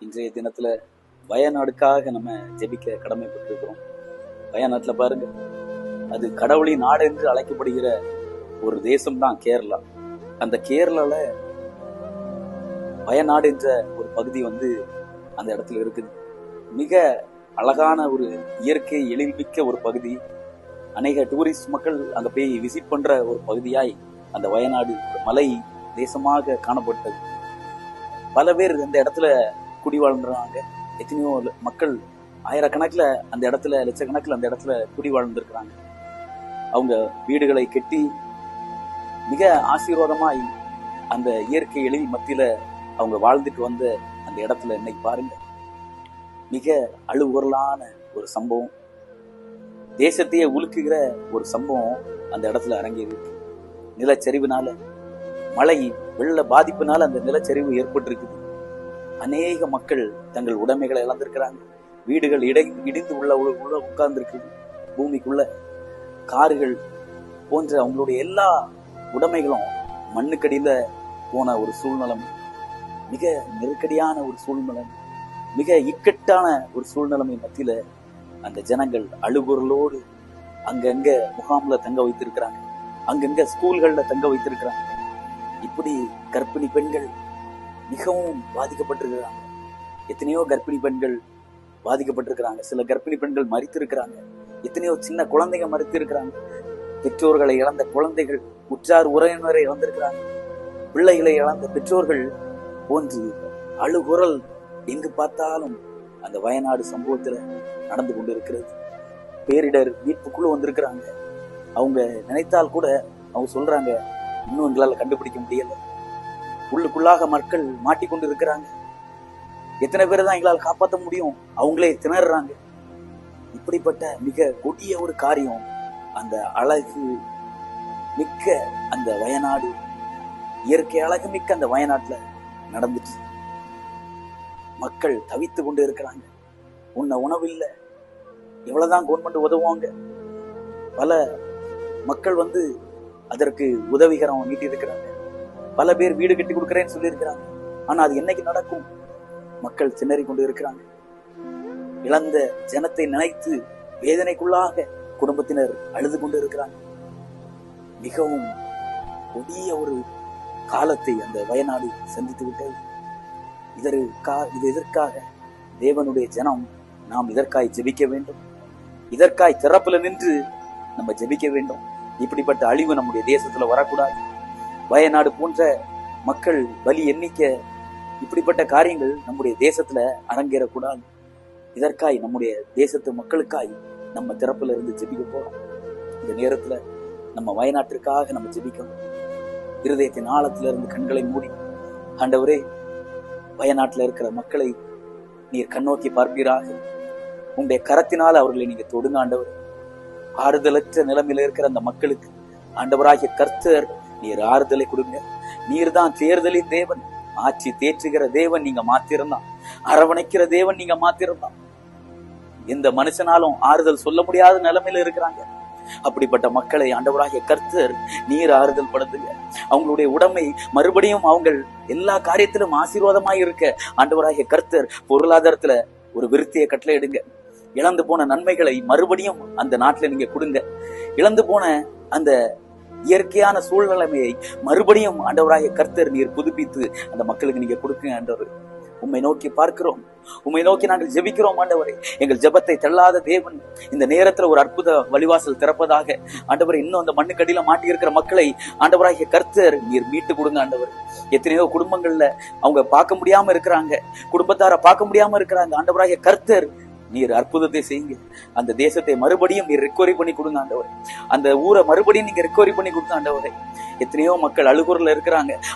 இன்றைய தினத்துல வயநாடுக்காக நம்ம ஜெபிக்க கடமைப்பட்டிருக்கிறோம். வயநாட்டுல பாருங்க அது கடவுளின் நாடு என்று அழைக்கப்படுகிற ஒரு தேசம் தான் கேரளா. அந்த கேரளால வயநாடு என்ற ஒரு பகுதி வந்து அந்த இடத்துல இருக்குது. மிக அழகான ஒரு இயற்கை எழில்மிக்க ஒரு பகுதி. அநேக டூரிஸ்ட் மக்கள் அங்க போய் விசிட் பண்ற ஒரு பகுதியாய் அந்த வயநாடு மலை தேசமாக காணப்பட்டது. பல பேர் இந்த இடத்துல குடி வாழ்ந்துறாங்க எத்தனையோ மக்கள் ஆயிரக்கணக்கில் அந்த இடத்துல லட்சக்கணக்கில் அந்த இடத்துல குடி வாழ்ந்திருக்கிறாங்க. அவங்க வீடுகளை கட்டி மிக ஆசீர்வாதமாய் அந்த இயற்கை எழில் மத்தியில அவங்க வாழ்ந்துட்டு வந்த அந்த இடத்துல இன்னைக்கு பாருங்க. மிக அழுகுரலான ஒரு சம்பவம். தேசத்தையே உலுக்குகிற ஒரு சம்பவம் அந்த இடத்துல அரங்கேறிருக்கு நிலச்சரிவுனால மழை வெள்ள பாதிப்புனால அந்த நிலச்சரிவு ஏற்பட்டிருக்குது. அநேக மக்கள் தங்கள் உடைமைகளை இழந்திருக்கிறாங்க. வீடுகள் இடை இடிந்து உள்ள உள்ள உட்கார்ந்துருக்குது பூமிக்குள்ள கார்கள் போன்ற அவங்களுடைய எல்லா உடைமைகளும் மண்ணுக்கடியில போன ஒரு சூழ்நிலம். மிக நெருக்கடியான ஒரு சூழ்நிலை மிக இக்கட்டான ஒரு சூழ்நிலைமை மத்தியில அந்த ஜனங்கள் அழுகுரலோடு அங்கங்க முகாம்ல தங்க வைத்திருக்கிறாங்க. அங்கங்க ஸ்கூல்கள்ல தங்க வைத்திருக்கிறாங்க. இப்படி கர்ப்பிணி பெண்கள் மிகவும் பாதிக்கப்பட்டிருக்கிறாங்க. எத்தனையோ கர்ப்பிணி பெண்கள் பாதிக்கப்பட்டிருக்கிறாங்க. சில கர்ப்பிணி பெண்கள் மறித்திருக்கிறாங்க. எத்தனையோ சின்ன குழந்தைங்க மறித்திருக்கிறாங்க. பெற்றோர்களை இழந்த குழந்தைகள் உற்றார் உறவினரை இழந்திருக்கிறாங்க. பிள்ளைகளை இழந்த பெற்றோர்கள் போன்று அழுகுரல் எங்கு பார்த்தாலும் அந்த வயநாடு சம்பவத்துல நடந்து கொண்டு இருக்கிறது பேரிடர் மீட்புக்குள்ள வந்திருக்கிறாங்க. அவங்க நினைத்தால் கூட அவங்க சொல்றாங்க இன்னும் எங்களால கண்டுபிடிக்க முடியலை. உள்ளுக்குள்ளாக மக்கள் மாட்டிக்கொண்டு இருக்கிறாங்க எத்தனை பேர் தான் எங்களால் காப்பாற்ற முடியும்? அவங்களே திணறாங்க இப்படிப்பட்ட மிக கொடிய ஒரு காரியம் அந்த அழகு மிக்க அந்த வயநாடு இயற்கை அழகு மிக்க அந்த வயநாட்டுல நடந்துச்சு. மக்கள் தவித்து கொண்டு இருக்கிறாங்க உன்ன உணவு இல்லை. எவ்வளவுதான் கவர்மெண்ட் உதவுவாங்க. பல மக்கள் வந்து அதற்கு உதவிகரம் நீட்டி இருக்கிறாங்க பல பேர் வீடு கட்டி கொடுக்கறேன்னு சொல்லியிருக்கிறாங்க. ஆனா அது என்னைக்கு நடக்கும்? மக்கள் திணறி கொண்டு இருக்கிறாங்க. இழந்த ஜனத்தை நினைத்து வேதனைக்குள்ளாக குடும்பத்தினர் அழுது கொண்டு இருக்கிறாங்க. மிகவும் கொடிய ஒரு காலத்தை அந்த வயநாடு சந்தித்து விட்டது. இதற்கா இது எதற்காக? தேவனுடைய ஜனம் நாம் இதற்காய் ஜெபிக்க வேண்டும். இதற்காய் திறப்புல நின்று நம்ம ஜெபிக்க வேண்டும். இப்படிப்பட்ட அழிவு நம்முடைய தேசத்துல வரக்கூடாது. வயநாடு போன்ற மக்கள் பலி எண்ணிக்க இப்படிப்பட்ட காரியங்கள் நம்முடைய தேசத்துல அரங்கேறக்கூடாது. இதற்காய் நம்முடைய தேசத்து மக்களுக்காய் நம்ம திறப்புல இருந்து ஜெபிக்க போறோம். இந்த நேரத்துல நம்ம வயநாட்டிற்காக நம்ம ஜெபிக்கணும். இருதயத்தின் ஆழத்துல இருந்து கண்களை மூடி ஆண்டவரே வயநாட்டில் இருக்கிற மக்களை நீர் கண்ணோக்கி பார்ப்பீராக. உங்களுடைய கரத்தினால் அவர்களை நீங்க தொடுங்க ஆண்டவர். ஆறுதலற்ற நிலைமையில இருக்கிற அந்த மக்களுக்கு ஆண்டவராகிய கர்த்தர் நீர் ஆறுதலை கொடுங்க. நீர் தான் தேர்தலின் தேவன். ஆட்சி தேற்றுகிற தேவன் நீங்க மாத்திருந்தான். அரவணைக்கிற தேவன் நீங்க மாத்திருந்தான். எந்த மனுஷனாலும் ஆறுதல் சொல்ல முடியாத நிலைமையில இருக்கிறாங்க. அப்படிப்பட்ட மக்களை ஆண்டவராகிய கர்த்தர் நீர் ஆறுதல் படுத்துங்க. அவங்களுடைய உடமை மறுபடியும் அவங்க எல்லா காரியத்திலும் ஆசீர்வாதமாக இருக்க ஆண்டவராகிய கர்த்தர் பொருளாதாரத்துல ஒரு விருத்தியை கட்டளை எடுங்க இழந்து போன நன்மைகளை மறுபடியும் அந்த நாட்டுல நீங்க கொடுங்க. இழந்து போன அந்த இயற்கையான சூழ்நிலைமையை மறுபடியும் ஆண்டவராக கர்த்தர் நீர் புதுப்பித்து அந்த மக்களுக்கு நீங்க கொடுக்குங்க ஆண்டவர். உம்மை நோக்கி பார்க்கிறோம். உண்மை நோக்கி நாங்கள் ஜெபிக்கிறோம் ஆண்டவரே. எங்கள் ஜெபத்தை தள்ளாத தேவன் இந்த நேரத்துல ஒரு அற்புத வழிவாசல் திறப்பதாக ஆண்டவர் இன்னும் அந்த மண்ணுக்கடியில மாட்டி இருக்கிற மக்களை ஆண்டவராகிய கர்த்தர் நீர் மீட்டு கொடுங்க ஆண்டவர். எத்தனையோ குடும்பங்கள்ல அவங்க பார்க்க முடியாம இருக்கிறாங்க. குடும்பத்தார பார்க்க முடியாம இருக்கிறாங்க. ஆண்டவராகிய கர்த்தர் நீர் அற்புதத்தை செய்யுங்க. அந்த தேசத்தை மறுபடியும் நீர் ரெக்கவரி பண்ணி கொடுங்க ஆண்டவரை. அந்த ஊரை மறுபடியும் நீங்க ரெக்கவரி பண்ணி கொடுங்க ஆண்டவரை. எத்தனையோ மக்கள் அழுகுறல இருக்கிறாங்க.